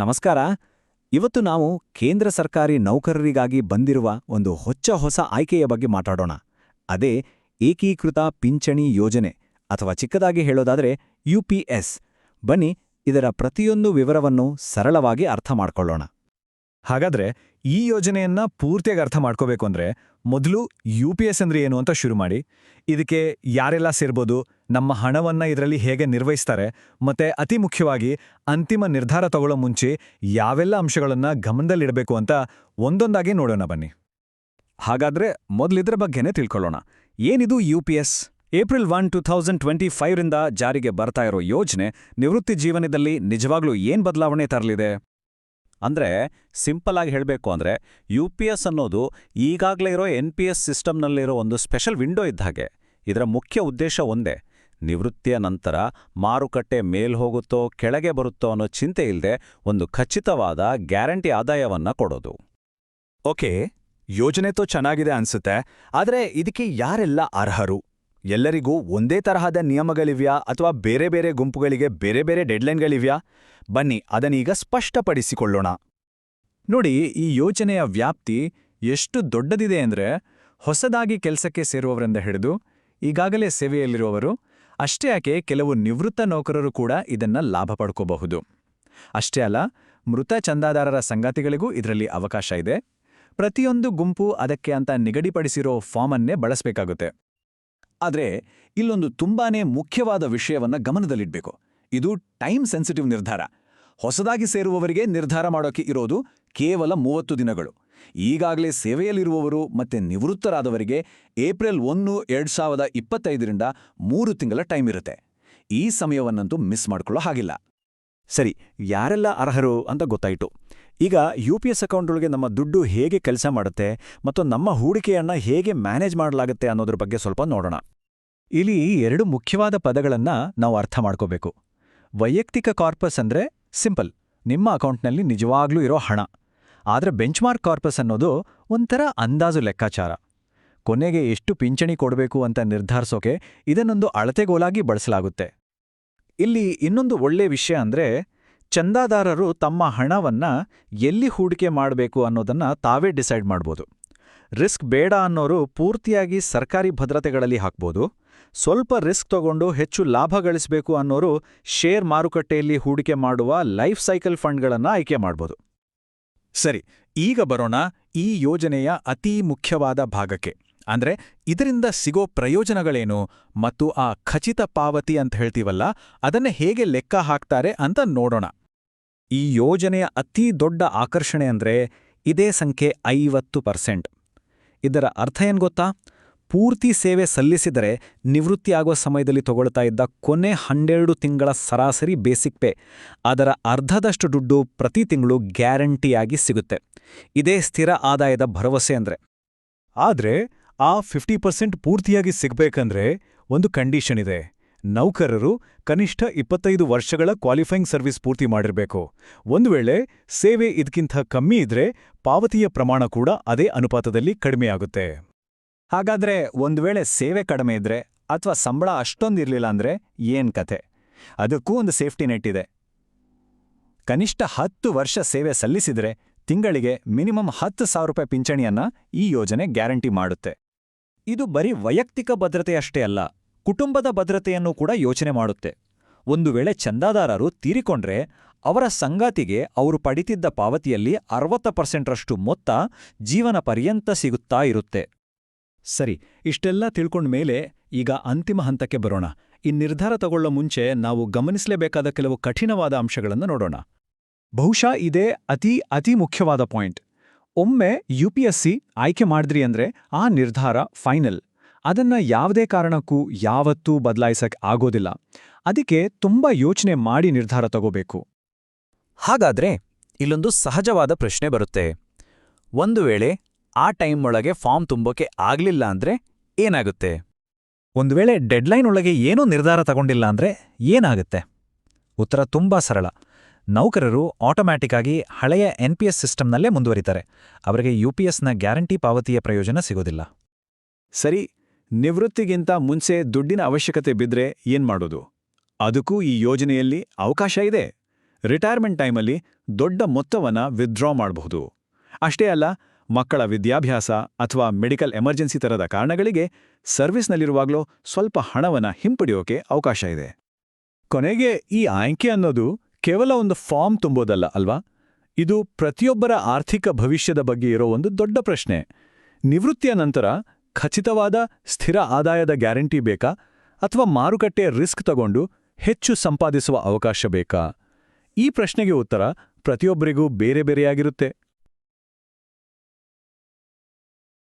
ನಮಸ್ಕಾರ. ಇವತ್ತು ನಾವು ಕೇಂದ್ರ ಸರ್ಕಾರಿ ನೌಕರರಿಗಾಗಿ ಬಂದಿರುವ ಒಂದು ಹೊಚ್ಚ ಹೊಸ ಆಯ್ಕೆಯ ಬಗ್ಗೆ ಮಾತಾಡೋಣ. ಅದೇ ಏಕೀಕೃತ ಪಿಂಚಣಿ ಯೋಜನೆ ಅಥವಾ ಚಿಕ್ಕದಾಗಿ ಹೇಳೋದಾದರೆ ಯುಪಿಎಸ್ ಬನ್ನಿ ಇದರ ಪ್ರತಿಯೊಂದು ವಿವರವನ್ನು ಸರಳವಾಗಿ ಅರ್ಥ ಮಾಡ್ಕೊಳ್ಳೋಣ. ಹಾಗಾದ್ರೆ ಈ ಯೋಜನೆಯನ್ನ ಪೂರ್ತಿಯಾಗಿ ಅರ್ಥ ಮಾಡ್ಕೋಬೇಕು ಅಂದ್ರೆ ಮೊದಲು ಯು ಪಿ ಎಸ್ ಅಂದ್ರೆ ಏನು ಅಂತ ಶುರು ಮಾಡಿ. ಇದಕ್ಕೆ ಯಾರೆಲ್ಲ ಸೇರ್ಬೋದು, ನಮ್ಮ ಹಣವನ್ನ ಇದರಲ್ಲಿ ಹೇಗೆ ನಿರ್ವಹಿಸ್ತಾರೆ, ಮತ್ತೆ ಅತಿ ಮುಖ್ಯವಾಗಿ ಅಂತಿಮ ನಿರ್ಧಾರ ತಗೊಳ್ಳೋ ಮುಂಚೆ ಯಾವೆಲ್ಲ ಅಂಶಗಳನ್ನ ಗಮನದಲ್ಲಿಡಬೇಕು ಅಂತ ಒಂದೊಂದಾಗಿ ನೋಡೋಣ ಬನ್ನಿ. ಹಾಗಾದ್ರೆ ಮೊದಲಿದ್ರ ಬಗ್ಗೆನೇ ತಿಳ್ಕೊಳ್ಳೋಣ. ಏನಿದು U P S? April one, two thousand twenty ಫೈವ್ರಿಂದ ಜಾರಿಗೆ ಬರ್ತಾ ಇರೋ ಯೋಜನೆ ನಿವೃತ್ತಿ ಜೀವನದಲ್ಲಿ ನಿಜವಾಗ್ಲೂ ಏನ್ ಬದಲಾವಣೆ ತರಲಿದೆ? ಅಂದ್ರೆ ಸಿಂಪಲ್ ಆಗಿ ಹೇಳಬೇಕು ಅಂದ್ರೆ ಯು ಪಿ ಎಸ್ ಅನ್ನೋದು ಈಗಾಗಲೇ ಇರೋ ಎನ್ ಪಿ ಎಸ್ ಸಿಸ್ಟಮ್ನಲ್ಲಿರೋ ಒಂದು ಸ್ಪೆಷಲ್ ವಿಂಡೋ ಇದ್ದ ಹಾಗೆ. ಇದರ ಮುಖ್ಯ ಉದ್ದೇಶ ಒಂದೇ. ನಿವೃತ್ತಿಯ ನಂತರ ಮಾರುಕಟ್ಟೆ ಮೇಲ್ ಹೋಗುತ್ತೋ ಕೆಳಗೆ ಬರುತ್ತೋ ಅನ್ನೋ ಚಿಂತೆ ಇಲ್ಲದೆ ಒಂದು ಖಚಿತವಾದ ಗ್ಯಾರಂಟಿ ಆದಾಯವನ್ನ ಕೊಡೋದು. ಓಕೆ, ಯೋಜನೆ ತೋ ಚೆನ್ನಾಗಿದೆ ಅನ್ಸುತ್ತೆ, ಆದರೆ ಇದಕ್ಕೆ ಯಾರೆಲ್ಲ ಅರ್ಹರು? ಎಲ್ಲರಿಗೂ ಒಂದೇ ತರಹದ ನಿಯಮಗಳಿವ್ಯಾ ಅಥವಾ ಬೇರೆ ಬೇರೆ ಗುಂಪುಗಳಿಗೆ ಬೇರೆ ಬೇರೆ ಡೆಡ್ಲೈನ್ಗಳಿವ್ಯಾ? ಬನ್ನಿ ಅದನೀಗ ಸ್ಪಷ್ಟಪಡಿಸಿಕೊಳ್ಳೋಣ. ನೋಡಿ, ಈ ಯೋಜನೆಯ ವ್ಯಾಪ್ತಿ ಎಷ್ಟು ದೊಡ್ಡದಿದೆ ಅಂದ್ರೆ ಹೊಸದಾಗಿ ಕೆಲಸಕ್ಕೆ ಸೇರುವವರಿಂದ ಹಿಡಿದು ಈಗಾಗಲೇ ಸೇವೆಯಲ್ಲಿರುವವರು, ಅಷ್ಟೇ ಯಾಕೆ ಕೆಲವು ನಿವೃತ್ತ ನೌಕರರು ಕೂಡ ಇದನ್ನ ಲಾಭ ಪಡ್ಕೋಬಹುದು. ಅಷ್ಟೇ ಅಲ್ಲ, ಮೃತ ಚಂದಾದಾರರ ಸಂಗಾತಿಗಳಿಗೂ ಇದರಲ್ಲಿ ಅವಕಾಶ ಇದೆ. ಪ್ರತಿಯೊಂದು ಗುಂಪು ಅದಕ್ಕೆ ಅಂತ ನಿಗದಿಪಡಿಸಿರೋ ಫಾರ್ಮನ್ನೇ ಬಳಸಬೇಕಾಗುತ್ತೆ. ಆದ್ರೆ, ಇಲ್ಲೊಂದು ತುಂಬಾನೇ ಮುಖ್ಯವಾದ ವಿಷಯವನ್ನ ಗಮನದಲ್ಲಿಡಬೇಕು. ಇದು ಟೈಮ್ ಸೆನ್ಸಿಟಿವ್ ನಿರ್ಧಾರ. ಹೊಸದಾಗಿ ಸೇರುವವರಿಗೆ ನಿರ್ಧಾರ ಮಾಡೋಕೆ ಇರೋದು ಕೇವಲ ಮೂವತ್ತು ದಿನಗಳು. ಈಗಾಗಲೇ ಸೇವೆಯಲ್ಲಿರುವವರು ಮತ್ತೆ ನಿವೃತ್ತರಾದವರಿಗೆ ಏಪ್ರಿಲ್ ಒಂದು ಎರಡು ಸಾವಿರದ ಇಪ್ಪತ್ತೈದರಿಂದ ಮೂರು ತಿಂಗಳ ಟೈಮ್ ಇರುತ್ತೆ. ಈ ಸಮಯವನ್ನಂತೂ ಮಿಸ್ ಮಾಡ್ಕೊಳ್ಳೋ ಹಾಗಿಲ್ಲ. ಸರಿ, ಯಾರೆಲ್ಲ ಅರ್ಹರು ಅಂತ ಗೊತ್ತಾಯಿತು. ಈಗ ಯು ಪಿ ಎಸ್ ಅಕೌಂಟ್ಗಳಿಗೆ ನಮ್ಮ ದುಡ್ಡು ಹೇಗೆ ಕೆಲಸ ಮಾಡುತ್ತೆ ಮತ್ತು ನಮ್ಮ ಹೂಡಿಕೆಯನ್ನು ಹೇಗೆ ಮ್ಯಾನೇಜ್ ಮಾಡಲಾಗುತ್ತೆ ಅನ್ನೋದ್ರ ಬಗ್ಗೆ ಸ್ವಲ್ಪ ನೋಡೋಣ. ಇಲ್ಲಿ ಎರಡು ಮುಖ್ಯವಾದ ಪದಗಳನ್ನ ನಾವು ಅರ್ಥ ಮಾಡ್ಕೋಬೇಕು. ವೈಯಕ್ತಿಕ ಕಾರ್ಪಸ್ ಅಂದ್ರೆ ಸಿಂಪಲ್. ನಿಮ್ಮ ಅಕೌಂಟ್ನಲ್ಲಿ ನಿಜವಾಗ್ಲೂ ಇರೋ ಹಣ. ಆದರೆ ಬೆಂಚ್ಮಾರ್ಕ್ ಕಾರ್ಪಸ್ ಅನ್ನೋದು ಒಂಥರ ಅಂದಾಜು ಲೆಕ್ಕಾಚಾರ. ಕೊನೆಗೆ ಎಷ್ಟು ಪಿಂಚಣಿ ಕೊಡಬೇಕು ಅಂತ ನಿರ್ಧರಿಸೋಕೆ ಇದನ್ನೊಂದು ಅಳತೆಗೋಲಾಗಿ ಬಳಸಲಾಗುತ್ತೆ. ಇಲ್ಲಿ ಇನ್ನೊಂದು ಒಳ್ಳೆ ವಿಷಯ ಅಂದ್ರೆ ಚಂದಾದಾರರು ತಮ್ಮ ಹಣವನ್ನ ಎಲ್ಲಿ ಹೂಡಿಕೆ ಮಾಡಬೇಕು ಅನ್ನೋದನ್ನ ತಾವೇ ಡಿಸೈಡ್ ಮಾಡ್ಬೋದು. ರಿಸ್ಕ್ ಬೇಡ ಅನ್ನೋರು ಪೂರ್ತಿಯಾಗಿ ಸರ್ಕಾರಿ ಭದ್ರತೆಗಳಲ್ಲಿ ಹಾಕ್ಬೋದು. ಸ್ವಲ್ಪ ರಿಸ್ಕ್ ತಗೊಂಡು ಹೆಚ್ಚು ಲಾಭ ಗಳಿಸಬೇಕು ಅನ್ನೋರು ಶೇರ್ ಮಾರುಕಟ್ಟೆಯಲ್ಲಿ ಹೂಡಿಕೆ ಮಾಡುವ ಲೈಫ್ ಸೈಕಲ್ ಫಂಡ್ಗಳನ್ನು ಆಯ್ಕೆ ಮಾಡ್ಬೋದು. ಸರಿ, ಈಗ ಬರೋಣ ಈ ಯೋಜನೆಯ ಅತೀ ಮುಖ್ಯವಾದ ಭಾಗಕ್ಕೆ. ಅಂದ್ರೆ ಇದರಿಂದ ಸಿಗೋ ಪ್ರಯೋಜನಗಳೇನು ಮತ್ತು ಆ ಖಚಿತ ಪಾವತಿ ಅಂತ ಹೇಳ್ತೀವಲ್ಲ, ಅದನ್ನೇ ಹೇಗೆ ಲೆಕ್ಕ ಹಾಕ್ತಾರೆ ಅಂತ ನೋಡೋಣ. ಈ ಯೋಜನೆಯ ಅತೀ ದೊಡ್ಡ ಆಕರ್ಷಣೆ ಅಂದ್ರೆ ಇದೇ ಸಂಖ್ಯೆ ಐವತ್ತು ಪರ್ಸೆಂಟ್. ಇದರ ಅರ್ಥ ಏನು ಗೊತ್ತಾ? ಪೂರ್ತಿ ಸೇವೆ ಸಲ್ಲಿಸಿದರೆ ನಿವೃತ್ತಿಯಾಗುವ ಸಮಯದಲ್ಲಿ ತಗೊಳ್ತಾ ಇದ್ದ ಕೊನೆ ಹನ್ನೆರಡು ತಿಂಗಳ ಸರಾಸರಿ ಬೇಸಿಕ್ ಪೇ, ಅದರ ಅರ್ಧದಷ್ಟು ದುಡ್ಡು ಪ್ರತಿ ತಿಂಗಳು ಗ್ಯಾರಂಟಿಯಾಗಿ ಸಿಗುತ್ತೆ. ಇದೇ ಸ್ಥಿರ ಆದಾಯದ ಭರವಸೆ ಅಂದ್ರೆ. ಆದ್ರೆ, ಆ ಫಿಫ್ಟಿ ಪರ್ಸೆಂಟ್ ಪೂರ್ತಿಯಾಗಿ ಸಿಗ್ಬೇಕಂದ್ರೆ ಒಂದು ಕಂಡೀಷನ್ ಇದೆ. ನೌಕರರು ಕನಿಷ್ಠ ಇಪ್ಪತ್ತೈದು ವರ್ಷಗಳ ಕ್ವಾಲಿಫೈಯಿಂಗ್ ಸರ್ವಿಸ್ ಪೂರ್ತಿ ಮಾಡಿರಬೇಕು. ಒಂದು ವೇಳೆ ಸೇವೆ ಇದಕ್ಕಿಂತ ಕಮ್ಮಿ ಇದ್ರೆ ಪಾವತಿಯ ಪ್ರಮಾಣ ಕೂಡ ಅದೇ ಅನುಪಾತದಲ್ಲಿ ಕಡಿಮೆಯಾಗುತ್ತೆ ಹಾಗಾದ್ರೆ ಒಂದು ವೇಳೆ ಸೇವೆ ಕಡಿಮೆ ಇದ್ರೆ ಅಥವಾ ಸಂಬಳ ಅಷ್ಟೊಂದಿರಲಿಲ್ಲ ಅಂದ್ರೆ ಏನ್ ಕತೆ ಅದಕ್ಕೂ ಒಂದು ಸೇಫ್ಟಿ ನೆಟ್ ಇದೆ. ಕನಿಷ್ಠ ಹತ್ತು ವರ್ಷ ಸೇವೆ ಸಲ್ಲಿಸಿದ್ರೆ ತಿಂಗಳಿಗೆ ಮಿನಿಮಮ್ ಹತ್ತು ಸಾವಿರ ರೂಪಾಯಿ ಪಿಂಚಣಿಯನ್ನ ಈ ಯೋಜನೆ ಗ್ಯಾರಂಟಿ ಮಾಡುತ್ತೆ. ಇದು ಬರೀ ವೈಯಕ್ತಿಕ ಭದ್ರತೆಯಷ್ಟೇ ಅಲ್ಲ ಕುಟುಂಬದ ಭದ್ರತೆಯನ್ನು ಕೂಡ ಯೋಚನೆ ಮಾಡುತ್ತೆ. ಒಂದು ವೇಳೆ ಚಂದಾದಾರರು ತೀರಿಕೊಂಡ್ರೆ, ಅವರ ಸಂಗಾತಿಗೆ ಅವರು ಪಡಿತಿದ್ದ ಪಾವತಿಯಲ್ಲಿ ಅರವತ್ತ ಪರ್ಸೆಂಟ್ರಷ್ಟು ಮೊತ್ತ ಜೀವನ ಪರ್ಯಂತ ಸಿಗುತ್ತಾ ಇರುತ್ತೆ. ಸರಿ, ಇಷ್ಟೆಲ್ಲ ತಿಳ್ಕೊಂಡ ಮೇಲೆ ಈಗ ಅಂತಿಮ ಹಂತಕ್ಕೆ ಬರೋಣ. ಈ ನಿರ್ಧಾರ ತಗೊಳ್ಳೋ ಮುಂಚೆ ನಾವು ಗಮನಿಸಲೇಬೇಕಾದ ಕೆಲವು ಕಠಿಣವಾದ ಅಂಶಗಳನ್ನು ನೋಡೋಣ. ಬಹುಶಃ ಇದೇ ಅತಿ ಅತಿ ಮುಖ್ಯವಾದ ಪಾಯಿಂಟ್. ಒಮ್ಮೆ ಯು ಪಿ ಎಸ್ ಸಿ ಆಯ್ಕೆ ಮಾಡಿದ್ರಿ ಅಂದ್ರೆ ಆ ನಿರ್ಧಾರ ಫೈನಲ್. ಅದನ್ನ ಯಾವುದೇ ಕಾರಣಕ್ಕೂ ಯಾವತ್ತೂ ಬದಲಾಯಿಸಕ್ ಆಗೋದಿಲ್ಲ. ಅದಕ್ಕೆ ತುಂಬಾ ಯೋಚನೆ ಮಾಡಿ ನಿರ್ಧಾರ ತಗೋಬೇಕು. ಹಾಗಾದ್ರೆ ಇಲ್ಲೊಂದು ಸಹಜವಾದ ಪ್ರಶ್ನೆ ಬರುತ್ತೆ. ಒಂದು ವೇಳೆ ಆ ಟೈಮ್ ಒಳಗೆ ಫಾರ್ಮ್ ತುಂಬೋಕೆ ಆಗ್ಲಿಲ್ಲ ಅಂದ್ರೆ ಏನಾಗುತ್ತೆ? ಒಂದು ವೇಳೆ ಡೆಡ್ಲೈನ್ ಒಳಗೆ ಏನೂ ನಿರ್ಧಾರ ತಗೊಂಡಿಲ್ಲ ಅಂದ್ರೆ ಏನಾಗುತ್ತೆ? ಉತ್ತರ ತುಂಬಾ ಸರಳ. ನೌಕರರು ಆಟೋಮ್ಯಾಟಿಕ್ ಆಗಿ ಹಳೆಯ ಎನ್ ಪಿ ಎಸ್ ಸಿಸ್ಟಮ್ನಲ್ಲೇ ಮುಂದುವರಿತಾರೆ. ಅವರಿಗೆ ಯು ಪಿ ಎಸ್ನ ಗ್ಯಾರಂಟಿ ಪಾವತಿಯ ಪ್ರಯೋಜನ ಸಿಗೋದಿಲ್ಲ. ಸರಿ ನಿವೃತ್ತಿಗಿಂತ ಮುಂಚೆ ದುಡ್ಡಿನ ಅವಶ್ಯಕತೆ ಬಿದ್ರೆ ಮಾಡೋದು? ಅದಕ್ಕೂ ಈ ಯೋಜನೆಯಲ್ಲಿ ಅವಕಾಶ ಇದೆ. ರಿಟೈರ್ಮೆಂಟ್ ಟೈಮಲ್ಲಿ ದೊಡ್ಡ ಮೊತ್ತವನ್ನ ವಿತ್ಡ್ರಾ ಮಾಡಬಹುದು. ಅಷ್ಟೇ ಅಲ್ಲ, ಮಕ್ಕಳ ವಿದ್ಯಾಭ್ಯಾಸ ಅಥವಾ ಮೆಡಿಕಲ್ ಎಮರ್ಜೆನ್ಸಿ ತರದ ಕಾರಣಗಳಿಗೆ ಸರ್ವಿಸ್ನಲ್ಲಿರುವಾಗಲೂ ಸ್ವಲ್ಪ ಹಣವನ್ನ ಹಿಂಪಡೆಯೋಕೆ ಅವಕಾಶ ಇದೆ. ಕೊನೆಗೆ ಈ ಆಯ್ಕೆ ಅನ್ನೋದು ಕೇವಲ ಒಂದು ಫಾರ್ಮ್ ತುಂಬೋದಲ್ಲ ಅಲ್ವಾ? ಇದು ಪ್ರತಿಯೊಬ್ಬರ ಆರ್ಥಿಕ ಭವಿಷ್ಯದ ಬಗ್ಗೆ ಇರೋ ಒಂದು ದೊಡ್ಡ ಪ್ರಶ್ನೆ. ನಿವೃತ್ತಿಯ ನಂತರ ಖಚಿತವಾದ ಸ್ಥಿರ ಆದಾಯದ ಗ್ಯಾರಂಟಿ ಬೇಕಾ? ಅಥವಾ ಮಾರುಕಟ್ಟೆಯ ರಿಸ್ಕ್ ತಗೊಂಡು ಹೆಚ್ಚು ಸಂಪಾದಿಸುವ ಅವಕಾಶ ಬೇಕಾ? ಈ ಪ್ರಶ್ನೆಗೆ ಉತ್ತರ ಪ್ರತಿಯೊಬ್ಬರಿಗೂ ಬೇರೆ ಬೇರೆಯಾಗಿರುತ್ತೆ.